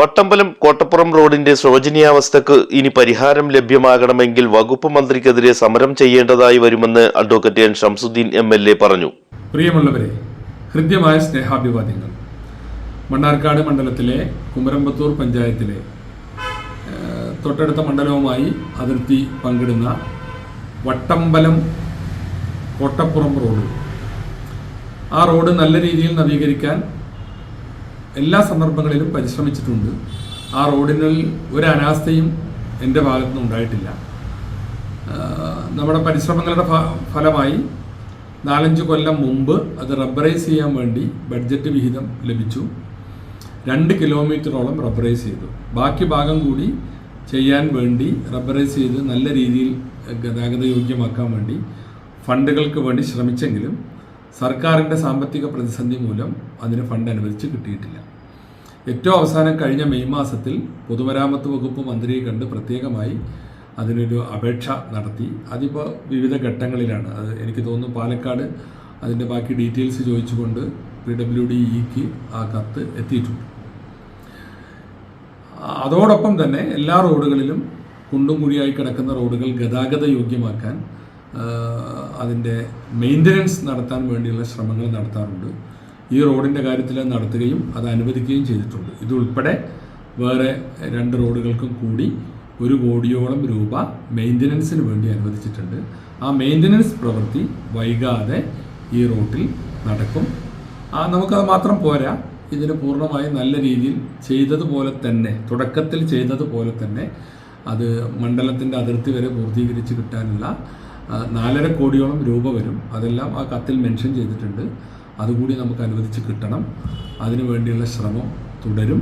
വട്ടമ്പലം കോട്ടപ്പുറം റോഡിന്റെ ശോചനീയാവസ്ഥക്ക് ഇനി പരിഹാരം ലഭ്യമാകണമെങ്കിൽ വകുപ്പ് മന്ത്രിക്കെതിരെ സമരം ചെയ്യേണ്ടതായി വരുമെന്ന് advocate N Shamsuddin M L A പറഞ്ഞു. പ്രിയമുള്ളവരെ ഹൃദ്യമായ സ്നേഹാഭിവാദ്യങ്ങൾ. മണ്ണാർക്കാട് മണ്ഡലത്തിലെ കുമരമ്പത്തൂർ പഞ്ചായത്തിലെ തൊട്ടടുത്ത മണ്ഡലവുമായി അതിർത്തി പങ്കിടുന്ന വട്ടമ്പലം കോട്ടപ്പുറം റോഡ്. ആ റോഡ് നല്ല രീതിയിൽ നവീകരിക്കാൻ എല്ലാ സന്ദർഭങ്ങളിലും പരിശ്രമിച്ചിട്ടുണ്ട്. ആ റോഡിനിൽ ഒരു അനാസ്ഥയും എന്റെ ഭാഗത്തുനിന്ന് ഉണ്ടായിട്ടില്ല. നമ്മുടെ പരിശ്രമങ്ങളുടെ ഫലമായി നാലഞ്ച് കൊല്ലം മുമ്പ് അത് റബ്ബറൈസ് ചെയ്യാൻ വേണ്ടി ബഡ്ജറ്റ് വിഹിതം ലഭിച്ചു. രണ്ട് കിലോമീറ്ററോളം റബ്ബറൈസ് ചെയ്തു. ബാക്കി ഭാഗം കൂടി ചെയ്യാൻ വേണ്ടി റബ്ബറൈസ് ചെയ്ത് നല്ല രീതിയിൽ ഗതാഗത യോഗ്യമാക്കാൻ വേണ്ടി ഫണ്ടുകൾക്ക് വേണ്ടി ശ്രമിച്ചെങ്കിലും സർക്കാരിന്റെ സാമ്പത്തിക പ്രതിസന്ധി മൂലം അതിന് ഫണ്ട് അനുവദിച്ച് കിട്ടിയിട്ടില്ല. ഏറ്റവും അവസാനം കഴിഞ്ഞ മെയ് മാസത്തിൽ പൊതുമരാമത്ത് വകുപ്പ് മന്ത്രിയെ കണ്ട് പ്രത്യേകമായി അതിനൊരു അപേക്ഷ നടത്തി. അതിപ്പോൾ വിവിധ ഘട്ടങ്ങളിലാണ്. അത് എനിക്ക് തോന്നുന്നു പാലക്കാട് അതിന്റെ ബാക്കി ഡീറ്റെയിൽസ് ചോദിച്ചുകൊണ്ട് പി ഡബ്ല്യു ഡി ഇക്ക് ആ കത്ത് എത്തിയിട്ടുണ്ട്. അതോടൊപ്പം തന്നെ എല്ലാ റോഡുകളിലും കുണ്ടും കുഴിയായി കിടക്കുന്ന റോഡുകൾ ഗതാഗത യോഗ്യമാക്കാൻ അതിന്റെ മെയിന്റനൻസ് നടത്താൻ വേണ്ടിയുള്ള ശ്രമങ്ങൾ നടത്താറുണ്ട്. ഈ റോഡിന്റെ കാര്യത്തിൽ നടത്തുകയും അത് അനുവദിക്കുകയും ചെയ്തിട്ടുണ്ട്. ഇതുൾപ്പെടെ വേറെ രണ്ട് റോഡുകൾക്കും കൂടി ഒരു കോടിയോളം രൂപ മെയിന്റനൻസിന് വേണ്ടി അനുവദിച്ചിട്ടുണ്ട്. ആ മെയിന്റനൻസ് പ്രവൃത്തി വൈകാതെ ഈ റോട്ടിൽ നടക്കും. ആ നമുക്കത് മാത്രം പോരാ. ഇതിന് പൂർണമായി നല്ല രീതിയിൽ ചെയ്തതുപോലെ തന്നെ തുടക്കത്തിൽ ചെയ്തതുപോലെ തന്നെ അത് മണ്ഡലത്തിന്റെ അതിർത്തി വരെ പൂർത്തീകരിച്ച് കിട്ടാനുള്ള നാലര കോടിയോളം രൂപ വരും. അതെല്ലാം ആ കത്തിൽ മെൻഷൻ ചെയ്തിട്ടുണ്ട്. അതുകൂടി നമുക്ക് അനുവദിച്ച് കിട്ടണം. അതിനു വേണ്ടിയുള്ള ശ്രമം തുടരും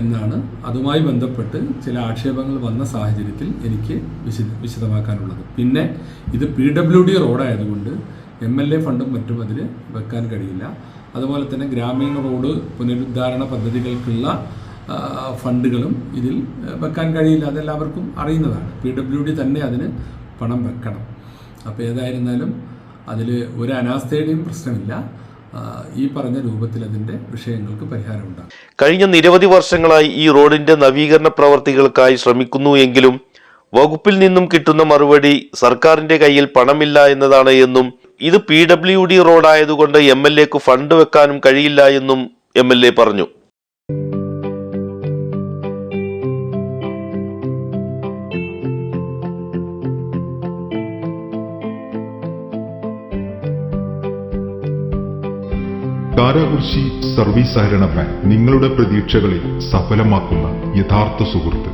എന്നാണ് അതുമായി ബന്ധപ്പെട്ട് ചില ആക്ഷേപങ്ങൾ വന്ന സാഹചര്യത്തിൽ എനിക്ക് വിശദ വിശദമാക്കാനുള്ളത്. പിന്നെ ഇത് പി ഡബ്ല്യു ഡി റോഡായതുകൊണ്ട് എം എൽ എ ഫണ്ടും മറ്റും അതിൽ വെക്കാൻ കഴിയില്ല. അതുപോലെ തന്നെ ഗ്രാമീണ റോഡ് പുനരുദ്ധാരണ പദ്ധതികൾക്കുള്ള ഫണ്ടുകളും ഇതിൽ വെക്കാൻ കഴിയില്ല. അതെല്ലാവർക്കും അറിയുന്നതാണ്. പി ഡബ്ല്യു ഡി തന്നെ അതിന് പണം വെക്കണം. അപ്പോൾ ഏതായിരുന്നാലും അതിൽ ഒരു അനാസ്ഥയുടെയും പ്രശ്നമില്ല. ഈ പറഞ്ഞ രൂപത്തിൽ അതിന്റെ വിഷയങ്ങൾക്ക് പരിഹാരമുണ്ടാകും കഴിഞ്ഞ നിരവധി വർഷങ്ങളായി ഈ റോഡിന്റെ നവീകരണ പ്രവർത്തികൾക്കായി ശ്രമിക്കുന്നു എങ്കിലും വകുപ്പിൽ നിന്നും കിട്ടുന്ന മറുപടി സർക്കാരിന്റെ കയ്യിൽ പണമില്ല എന്നതാണ് എന്നും ഇത് പി ഡബ്ല്യു ഡി റോഡായതുകൊണ്ട് എം എൽ എക്ക് ഫണ്ട് വെക്കാനും കഴിയില്ല എന്നും എം എൽ എ പറഞ്ഞു. കാരാകുർശി സർവീസ് സഹകരണ ബാങ്ക് നിങ്ങളുടെ പ്രതീക്ഷകളെ സഫലമാക്കുന്ന യഥാർത്ഥ സുഹൃത്ത്.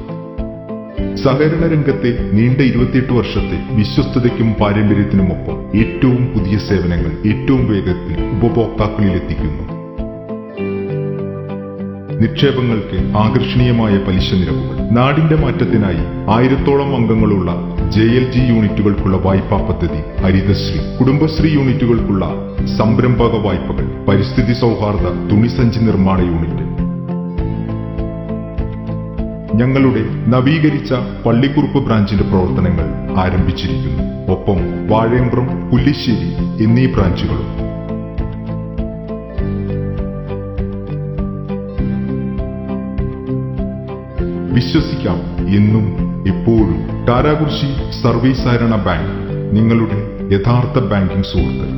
സഹകരണ രംഗത്തെ നീണ്ട ഇരുപത്തിയെട്ട് വർഷത്തെ വിശ്വസ്തതയ്ക്കും പാരമ്പര്യത്തിനുമൊപ്പം ഏറ്റവും പുതിയ സേവനങ്ങൾ ഏറ്റവും വേഗത്തിൽ ഉപഭോക്താക്കളിൽ എത്തിക്കുന്നു നിക്ഷേപങ്ങൾക്ക് ആകർഷണീയമായ പലിശ നിരക്കുകൾ. നാടിന്റെ മാറ്റത്തിനായി ആയിരത്തോളം അംഗങ്ങളുള്ള ജെ എൽ ജി യൂണിറ്റുകൾക്കുള്ള വായ്പാ പദ്ധതി ഹരിതശ്രീ കുടുംബശ്രീ യൂണിറ്റുകൾക്കുള്ള സംരംഭക വായ്പകൾ പരിസ്ഥിതി സൗഹാർദ്ദ തുണിസഞ്ചി നിർമ്മാണ യൂണിറ്റ് ഞങ്ങളുടെ നവീകരിച്ച പള്ളിക്കുറുപ്പ് ബ്രാഞ്ചിന്റെ പ്രവർത്തനങ്ങൾ ആരംഭിച്ചിരിക്കുന്നു. ഒപ്പം വാഴയമ്പ്രം പുല്ലിശ്ശേരി എന്നീ ബ്രാഞ്ചുകളും വിശ്വസിക്കാം എന്നും എപ്പോഴും കാരാകുർശി സർവീസ് സഹകരണ ബാങ്ക് നിങ്ങളുടെ യഥാർത്ഥ ബാങ്കിംഗ് സുഹൃത്ത്.